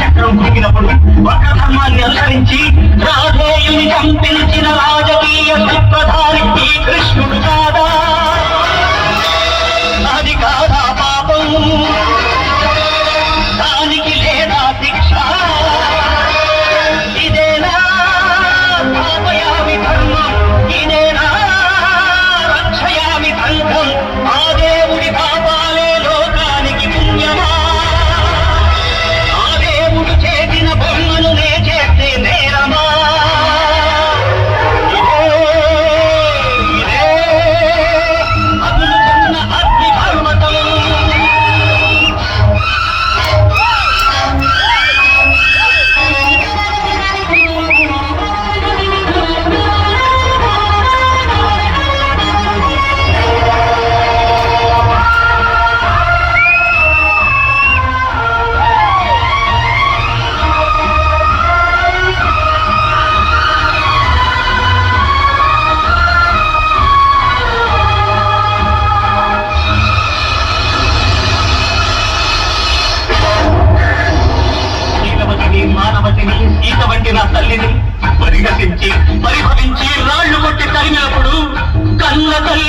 చక్రం కురిగినప్పుడు ధర్మాన్ని అనుసరించి రా సీతాపతిని ఈత వంటి నా తల్లిని పరిహసించి పరిహరించి రాళ్ళు కొట్టి తరిమినప్పుడు కన్న తల్లి